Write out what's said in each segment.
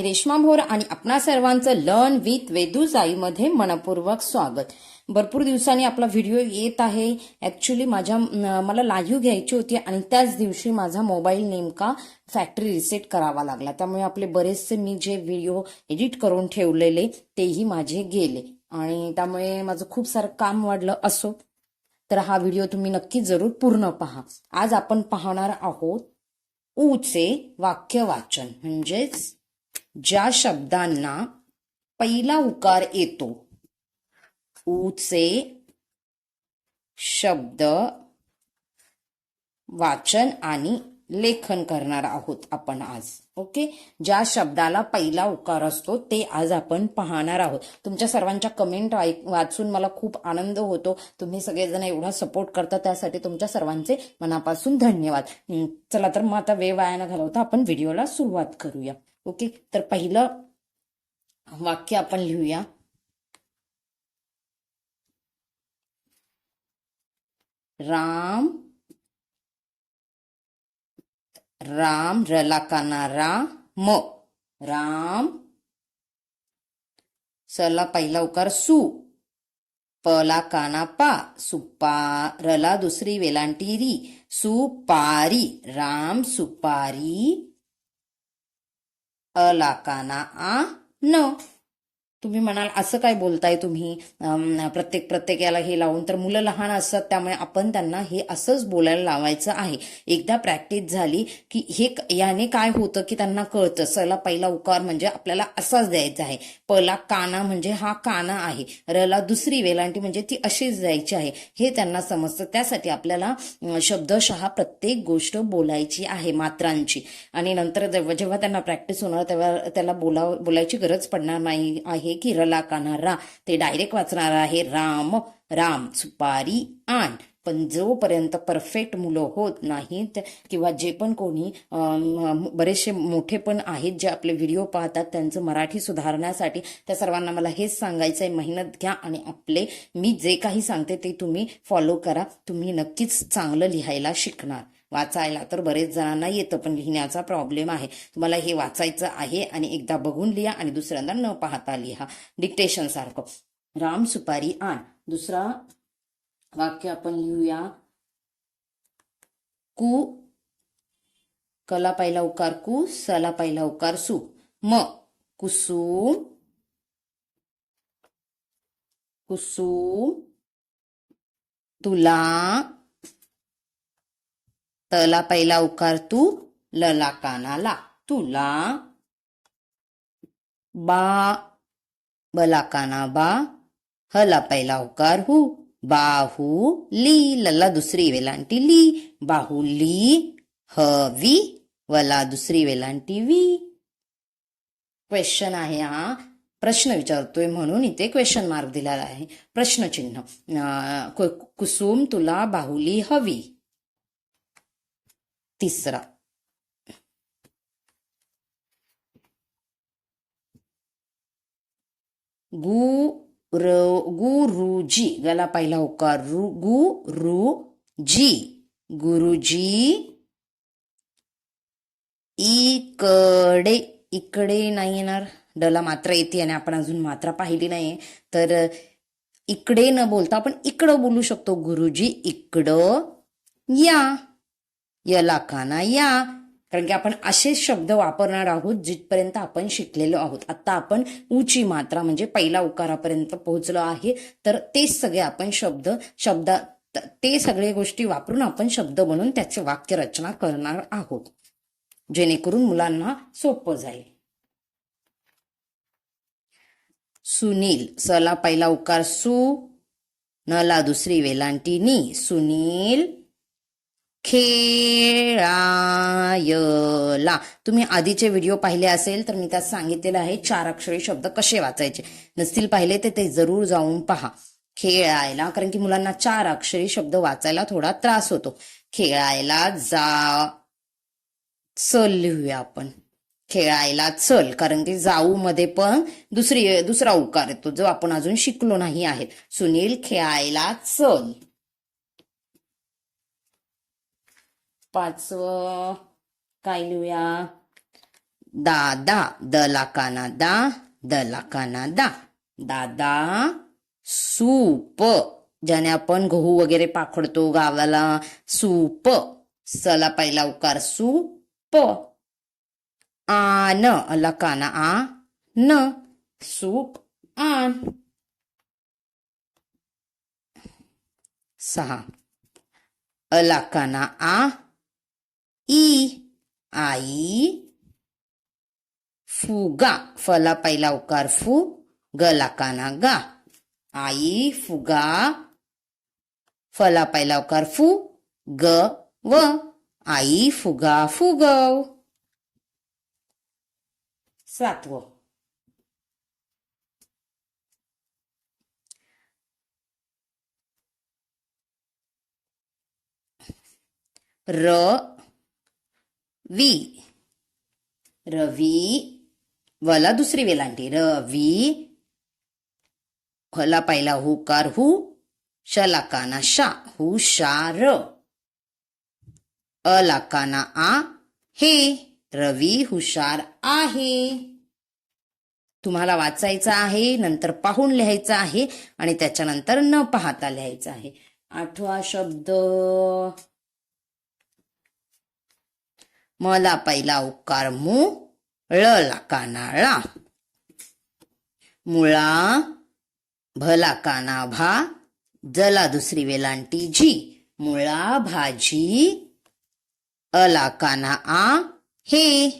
रेश्मा भोर आणि आपणा सर्वांचं लर्न विथ वेदू जाईमध्ये मनपूर्वक स्वागत. भरपूर दिवसांनी आपला व्हिडिओ येत आहे. ऍक्च्युली माझ्या मला लाईव्ह घ्यायची होती आणि त्याच दिवशी माझा मोबाईल नेमका फॅक्टरी रिसेट करावा लागला. त्यामुळे आपले बरेचसे मी जे व्हिडिओ एडिट करून ठेवलेले तेही माझे गेले. आणि त्यामुळे माझं खूप सारं काम वाढलं असो तर हा व्हिडिओ तुम्ही नक्की जरूर पूर्ण पहा. आज आपण पाहणार आहोत ऊचे वाक्य वाचन म्हणजेच ज्या शब्दांना पहिला उकार येतो ऊचे शब्द वाचन आणि लेखन करणार आहोत आपण आज ओके? ज्या शब्दाला पहिला उकार असतो ते आज आपण पाहणार आहोत. तुमच्या सर्वांच्या कमेंट वाचून मला खूप आनंद होतो. तुम्ही सगळेजण एवढा सपोर्ट करता त्यासाठी तुमच्या सर्वांचे मनापासून धन्यवाद. चला तर मग आता वेळ वाया न घालवता आपण व्हिडिओला सुरुवात करूया. ओके? तर पहिलं वाक्य आपण लिहूया. राम राम रला काना रा म. राम सला पहिला उकार सु. पला काना पा. सुपा रला दुसरी वेलांटी री सुपारी. राम सुपारी. अला काना आ न तुम्ही म्हणाल असं काय बोलताय तुम्ही? प्रत्येक प्रत्येकाला हे लावून. तर मुलं लहान असतात त्यामुळे आपण त्यांना हे असंच बोलायला लावायचं आहे. एकदा प्रॅक्टिस झाली की हे क- याने काय होतं की त्यांना कळतं सला पहिला उकार म्हणजे आपल्याला असाच द्यायचा आहे. पला काना म्हणजे हा काना आहे. रला दुसरी वेलांटी म्हणजे ती अशीच द्यायची आहे. हे त्यांना समजतं. त्यासाठी आपल्याला शब्दशः प्रत्येक गोष्ट बोलायची आहे मात्रांची. आणि नंतर जेव्हा जेव्हा त्यांना प्रॅक्टिस होणार तेव्हा त्याला बोला बोलायची गरज पडणार नाही आहे. की रला काना रा. ते डायरेक्ट वाचणार आहे राम राम सुपारी आण. पण जोपर्यंत परफेक्ट मुलं होत नाहीत किंवा जे पण कोणी बरेचसे मोठे पण आहेत जे आपले व्हिडिओ पाहतात त्यांचं मराठी सुधारण्यासाठी त्या सर्वांना मला हेच सांगायचं आहे मेहनत घ्या आणि आपले मी जे काही सांगते ते तुम्ही फॉलो करा. तुम्ही नक्कीच चांगलं लिहायला शिकणार. वाचायला. तर बरेच जणांना येतं पण लिहिण्याचा प्रॉब्लेम आहे. तुम्हाला हे वाचायचं आहे आणि एकदा बघून लिहा आणि दुसऱ्यांदा न पाहता लिहा. डिक्टेशन सारखं. राम सुपारी आण. दुसरा वाक्य आपण लिहूया. कु कला पहिला उकार कु सला पहिला उकार सु. म कुसुम कुसुम तुला तला पहिला उकार तू लला कानाला तुला. बा बला काना बा हला पहिला उकार हु बाहू ली लला दुसरी वेलांटी ली बाहुली हवी वला दुसरी वेलांटी वी. क्वेश्चन आहे हा. प्रश्न विचारतोय म्हणून इथे क्वेश्चन मार्क दिलेला आहे. प्रश्नचिन्ह. कुसुम तुला बाहुली हवी तिसरा. गु र गुरुजी गला पहिला होकार रु गुरुजी गुरुजी. इकडे इकडे नाही येणार. डला मात्र येते आणि आपण अजून मात्रा पाहिली नाही तर इकडे न बोलता आपण इकडं बोलू शकतो. गुरुजी इकडं या. यला काना या? कारण की आपण असेच शब्द वापरणार आहोत जिथपर्यंत आपण शिकलेलो आहोत. आता आपण उची मात्रा म्हणजे पहिला उकारापर्यंत पोहोचलो आहे तर तेच सगळे आपण शब्द शब्द ते सगळे गोष्टी वापरून आपण शब्द बनून त्याची वाक्य रचना करणार आहोत. जेणेकरून मुलांना सोपं जाईल. सुनील सला पहिला उकार सु नला दुसरी वेलांटी नी. सुनील खेळायला. तुम्ही आधीचे व्हिडिओ पाहिले असेल तर मी त्यात सांगितलेलं आहे चार अक्षरी शब्द कसे वाचायचे? नसतील पाहिले तर ते जरूर जाऊन पहा. खेळायला कारण की मुलांना चार अक्षरी शब्द वाचायला थोडा त्रास होतो. खेळायला जा चल लिहूया आपण. खेळायला चल कारण की जाऊ मध्ये पण दुसरी दुसरा उकार येतो जो आपण अजून शिकलो नाही आहेत सुनील खेळायला चल. पाचवं काय लिहूया? दादा द लाकाना दा द लाकाना दा दादा सूप. ज्याने आपण गहू वगैरे पाखडतो गावाला सूप. सला पहिला उकार सूप. आन अला काना आ न. सूप आन. सहा. अला काना आ ई आई फुगा फला पहिला उकार फू गला काना गा आई फुगा फला पहिला उकार फू ग व आई फुगा फुगव सातव र वी. रवी वला दुसरी वेलांटी रवी हला पहिला हुकार हु शला काना शा हु हुशार अला काना आ हे. रवी हुशार आहे. तुम्हाला वाचायचं आहे नंतर पाहून लिहायचं आहे आणि त्याच्यानंतर न पाहता लिहायचं आहे. आठवा शब्द. मला पहिला उकार मु ळला कानाळा. मुळा भला काना भा जला दुसरी वेलांटी जी. मुळा भाजी अला काना आ हे.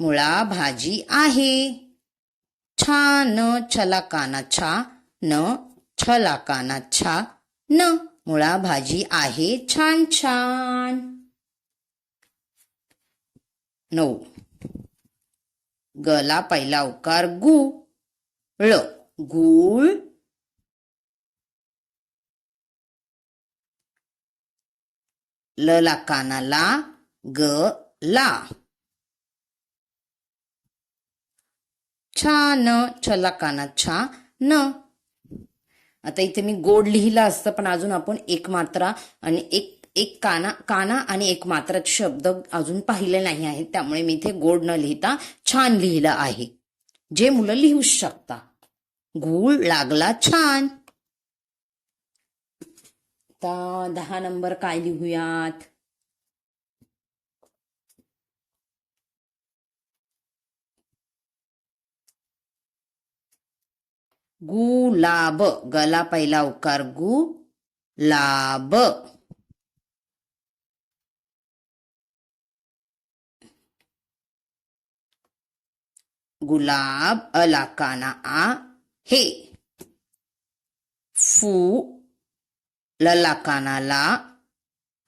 मुळा भाजी आहे. छान छला काना छा न छला काना छा न. मुळा भाजी आहे छान छान. नऊ. गला पहिला उकार गु. ळ गुळ. लला कानाला ग ला. छान छला काना छा न. आता इथे मी गोड लिहिलं असतं पण अजून आपण एक मात्रा आणि एक एक काना काना आणि एक मात्र शब्द अजून पाहिले नाही आहेत. त्यामुळे मी इथे गोड न लिहिता छान लिहिलं आहे. जे मुलं लिहू शकता. गुळ लागला छान. आता दहा नंबर काय लिहूयात? गुलाब गला पहिला उकार गु लाब. गुलाब अलाकाना आ हे. फू ललाकानाला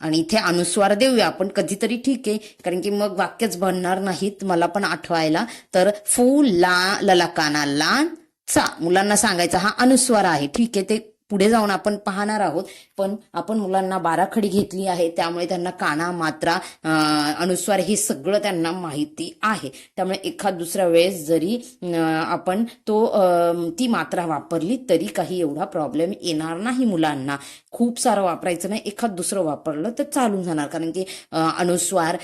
आणि इथे अनुस्वार देऊया. आपण कधीतरी ठीक आहे. कारण की मग वाक्यच बनणार नाहीत. मला पण आठवायला. तर फू ला ललाकाना ला चा. मुलांना सांगायचा हा अनुस्वार आहे. ठीक आहे. ते पुढे जाऊन आपण पाहणार आहोत. पण आपण मुलांना बाराखडी घेतली आहे त्यामुळे त्यांना काना मात्रा अनुस्वार हे सगळं त्यांना माहिती आहे. त्यामुळे एखाद दुसऱ्या वेळेस जरी आपण तो ती मात्रा वापरली तरी काही एवढा प्रॉब्लेम येणार नाही मुलांना. खूप सारं वापरायचं नाही एखाद दुसरं वापरलं तर चालून जाणार. कारण की अनुस्वार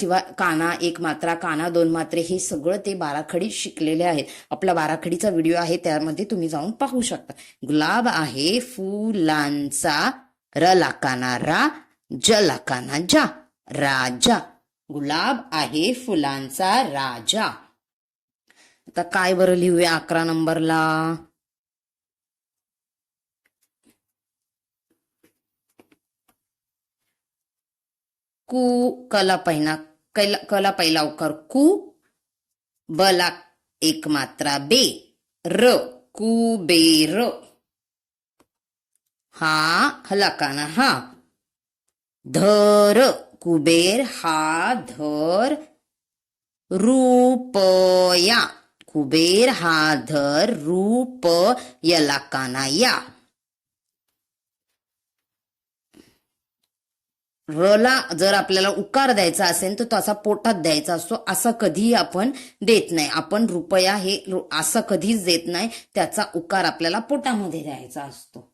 किंवा काना एक मात्रा काना दोन मात्रे हे सगळं ते बाराखडी शिकलेले आहेत. आपला बाराखडीचा व्हिडिओ आहे त्यामध्ये तुम्ही जाऊन पाहू शकता. गुलाब आहे. फुलांचा र लाकाना रा ज लाकाना जा राजा. गुलाब आहे फुलांचा राजा. आता काय बरं लिहूया अकरा नंबरला? कु कला पहिला कैला कला पहिला उकार कु बला एक मात्रा बे र. कुबेर हा हलाकाना हा. धर कुबेर हा धर. रूपया कुबेर हा धर. रूप यलाकाना या. रला जर आपल्याला उकार द्यायचा असेल तर तो असा पोटात द्यायचा असतो असं कधीही आपण देत नाही. आपण रुपया हे असं कधीच देत नाही त्याचा उकार आपल्याला पोटामध्ये द्यायचा असतो.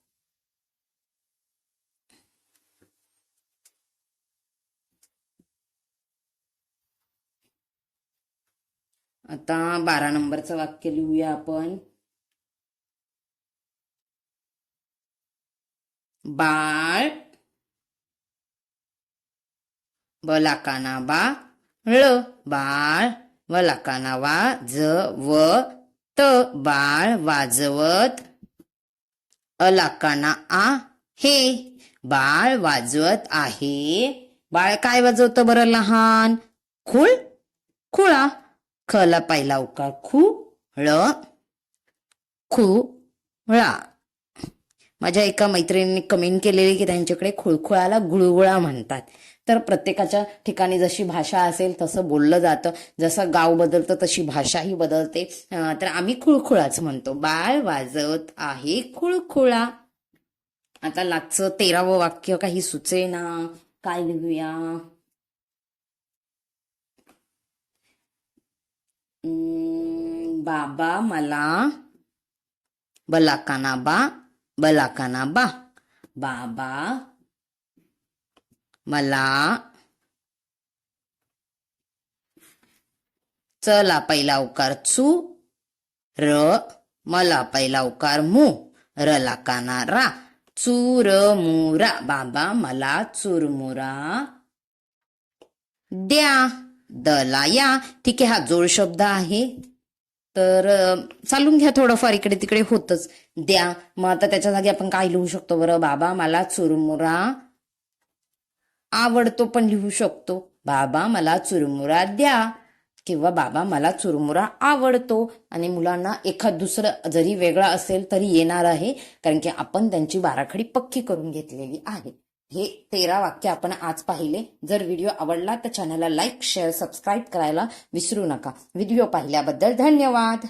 आता बारा नंबरचं वाक्य लिहूया आपण. बाळ बलाकाना बा ळ बाळ वलाकाना वा ज व त बाळ वाजवत. अलाकाना आ हे बाळ वाजवत आहे. बाळ काय वाजवतं बरं लहान? खुळ खुळा. खला पहिला उकार खू ळ खुळा माझ्या एका मैत्रिणीने कमेंट केलेली की त्यांच्याकडे खुळखुळाला गुळगुळा म्हणतात. तर प्रत्येकाच्या ठिकाणी जशी भाषा असेल तसं बोललं जातं. जसं गाव बदलतं तशी भाषाही बदलते. तर आम्ही खुळखुळाच म्हणतो. बाळ वाजत आहे खुळखुळा. आता लागचं तेरावं वाक्य काही सुचे ना काय लिहूया? बाबा मला. बलाकाना बा बलाकाना बा बाबा मला. चला पहिला उकार चू. र मला पहिला उकार मू. रला काना रा चुरमुरा बाबा मला चुरमुरा. द्या. दला या ठीक आहे हा जोड शब्द आहे. तर चालून घ्या थोडंफार इकडे तिकडे होतच. द्या. मग आता त्याच्या जागी आपण काय लिहू शकतो बरं? बाबा मला चुरमुरा. आवडतो पण लिहू शकतो. बाबा मला चुरमुरा द्या. किंवा बाबा मला चुरमुरा आवडतो. आणि मुलांना एखाद दुसरं जरी वेगळा असेल तरी येणार आहे. कारण की आपण त्यांची बाराखडी पक्की करून घेतलेली आहे. हे तेरा वाक्य आपण आज पाहिले. जर व्हिडिओ आवडला तर चॅनलला लाईक शेअर सबस्क्राईब करायला विसरू नका. व्हिडिओ पाहिल्याबद्दल धन्यवाद.